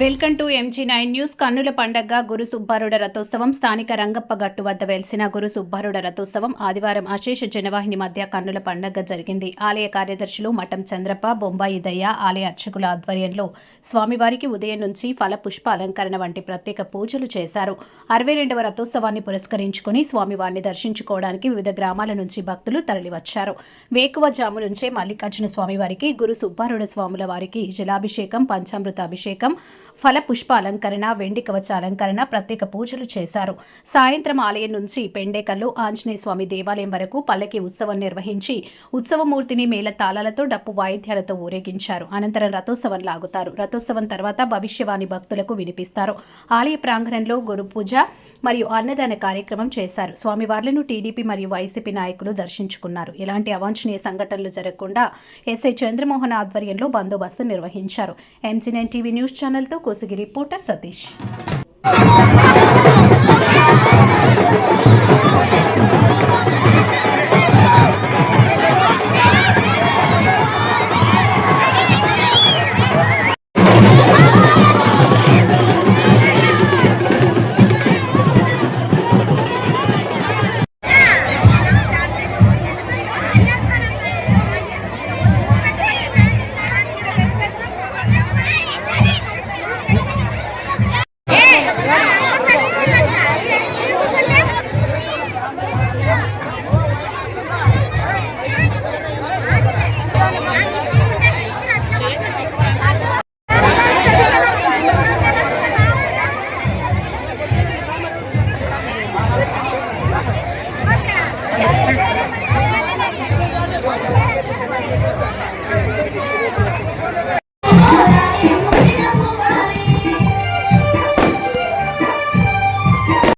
Welcome to MG nine news కన్నుల పండగ గురు సుబ్బారుడ రథోత్సవం స్థానిక రంగప్ప గట్టు వద్ద వెలిసిన గురు సుబ్బారుడ రథోత్సవం ఆదివారం అశేష జనవాహిని మధ్య కన్నుల పండగ జరిగింది. ఆలయ కార్యదర్శులు మఠం చంద్రప్ప బొంబాయి దయ్య ఆలయ అర్చకుల ఆధ్వర్యంలో స్వామివారికి ఉదయం నుంచి ఫల పుష్ప అలంకరణ వంటి ప్రత్యేక పూజలు చేశారు. అరవై రెండవ రథోత్సవాన్ని పురస్కరించుకుని స్వామివారిని దర్శించుకోవడానికి వివిధ గ్రామాల నుంచి భక్తులు తరలివచ్చారు. వేకువ జాము నుంచే మల్లికార్జున స్వామివారికి గురు సుబ్బారుడ స్వాముల వారికి జలాభిషేకం పంచామృత అభిషేకం ఫల అలంకరణ వెండి కవచ అలంకరణ ప్రత్యేక పూజలు చేశారు. సాయంత్రం ఆలయం నుంచి పెండేకల్లు ఆంజనేయ స్వామి దేవాలయం వరకు పల్లకి ఉత్సవం నిర్వహించి ఉత్సవమూర్తిని మేళ తాళాలతో డప్పు వాయిద్యాలతో ఊరేగించారు. అనంతరం రథోత్సవం లాగుతారు. రథోత్సవం తర్వాత భవిష్యవాణి భక్తులకు వినిపిస్తారు. ఆలయ ప్రాంగణంలో గురు పూజ మరియు అన్నదాన కార్యక్రమం చేశారు. స్వామివార్లను టీడీపీ మరియు వైసీపీ నాయకులు దర్శించుకున్నారు. ఎలాంటి అవాంఛనీయ సంఘటనలు జరగకుండా ఎస్ఐ చంద్రమోహన్ ఆధ్వర్యంలో బందోబస్తు నిర్వహించారు. ఎంసీ నైన్ టీవీ న్యూస్ ఛానల్తో कोसगी रिपोर्टर सतीश